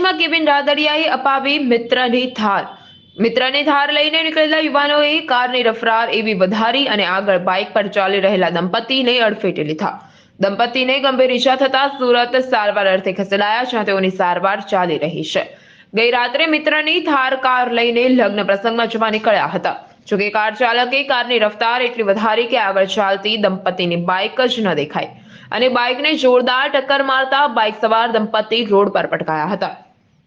ભરૂચમાં કેબિન રાદડિયાએ અપાવી મિત્રની થાર મિત્રની થાર લઈને નીકળેલા યુવાનોએ કારની રફરાર એવી વધારી અને આગળ બાઇક પર ચાલી રહેલા દંપતીને અડફેટે લીધા. દંપતીને ગંભીર ઈજા થતા સુરત સારવાર અર્થે ખસેડાયા જ્યાં તેઓની સારવાર ચાલી રહી છે. ગઈ રાત્રે મિત્રની થાર કાર લઈને લગ્ન પ્રસંગમાં જવા નીકળ્યા હતા. જોકે કાર ચાલકે કારની રફતાર એટલી વધારી કે આગળ ચાલતી દંપતીની બાઇક જ ન દેખાઈ. અને બાઇકને જોરદાર ટક્કર મારતા બાઇક સવાર દંપતી રોડ પર પટકાયા હતા.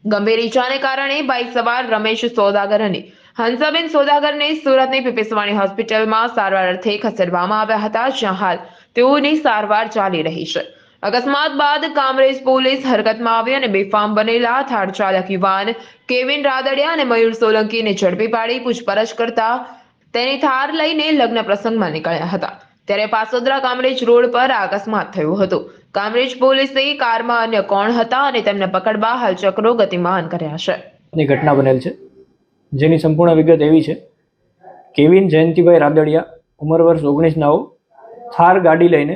ગંભીર ઈજાને કારણે બાઇક સવાર રમેશ સોદાગર અને હંસાબેન સોદાગરને સુરતની પીપીસવાણી હોસ્પિટલમાં સારવાર અર્થે ખસેડવામાં આવ્યા હતા, જ્યાં હાલ તેઓની સારવાર ચાલી રહી છે. અકસ્માત બાદ કામરેજ પોલીસ હરકતમાં આવી અને બેફામ બનેલા થાર ચાલક યુવાન કેવિન રાદડિયા અને મયુર સોલંકીને ઝડપી પાડી પૂછપરછ કરતા તેની થાર લઈને લગ્ન પ્રસંગમાં નીકળ્યા હતા. ત્યારે પાસોદરા કામરેજ રોડ પર આ અકસ્માત થયો હતો. કામરેજ પોલીસે કારમાં અન્ય કોણ હતા અને તેમને પકડવા હાલ ચક્રો ગતિમાન કર્યા છે. ની ઘટના બનેલ છે. જેની સંપૂર્ણ વિગત એવી છે કેવિન જયંતિભાઈ રાદડિયા, ઉંમર વર્ષ ઓગણીસ નવ થાર ગાડી લઈને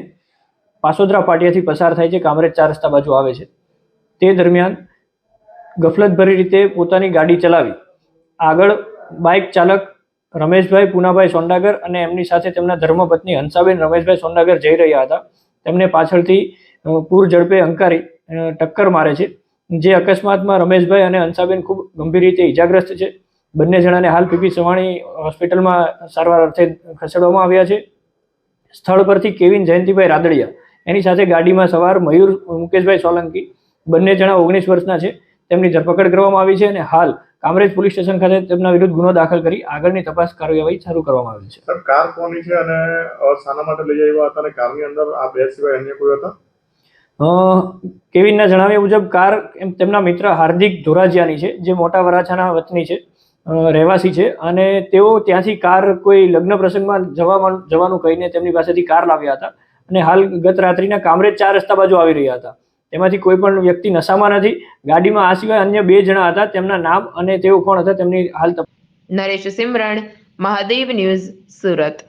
પાસોદરા પાટિયાથી પસાર થાય છે. કામરેજ ચાર રસ્તા બાજુ આવે છે. તે દરમિયાન ગફલતભરી રીતે પોતાની ગાડી ચલાવી આગળ બાઇક ચાલક રમેશભાઈ, પૂનાભાઈ સોંડાગર અને એમની સાથે તેમના ધર્મપત્ની હંસાબેન રમેશભાઈ સોંડાગર જઈ રહ્યા હતા. તેમને પાછળથી પૂર ઝડપે હંકારી ટક્કર મારે છે. જે અકસ્માતમાં રમેશભાઈ અને હંસાબેન ખૂબ ગંભીર રીતે ઇજાગ્રસ્ત છે. બંને જણાને હાલ પીપી સવાણી હોસ્પિટલમાં સારવાર અર્થે ખસેડવામાં આવ્યા છે. સ્થળ પરથી કેવિન જયંતિભાઈ રાદડિયા, એની સાથે ગાડીમાં સવાર મયુર મુકેશભાઈ સોલંકી, બંને જણા ઓગણીસ વર્ષના છે. તેમની ધરપકડ કરવામાં આવી છે અને હાલ કામરેજ પોલીસ સ્ટેશન ખાતે તેમના વિરુદ્ધ ગુનો દાખલ કરી આગળની તપાસ કાર્યવાહી શરૂ કરવામાં આવી છે. કાર કોની છે અને શાના માટે લઈ આવ્યા હતા અને કારની અંદર આ બે સિવાય અન્ય કોઈ હતા? કેવિનના જણાવ્યા મુજબ કાર તેમના મિત્ર હાર્દિક ધોરાજીયાની છે જે મોટા વરાછાના વતની છે રહેવાસી છે અને તેઓ ત્યાંથી કાર કોઈ લગ્ન પ્રસંગમાં જવા જવાનું કહીને તેમની પાસેથી કાર લાવ્યા હતા અને હાલ ગત રાત્રિના કામરેજ ચાર રસ્તા બાજુ આવી રહ્યા હતા. તેમાંથી કોઈ પણ વ્યક્તિ નશામાં નથી. ગાડીમાં આ સિવાય અન્ય બે જણા હતા. તેમના નામ અને તેઓ કોણ હતા તેમની હાલ નરેશ સિમરણ, મહાદેવ ન્યૂઝ સુરત.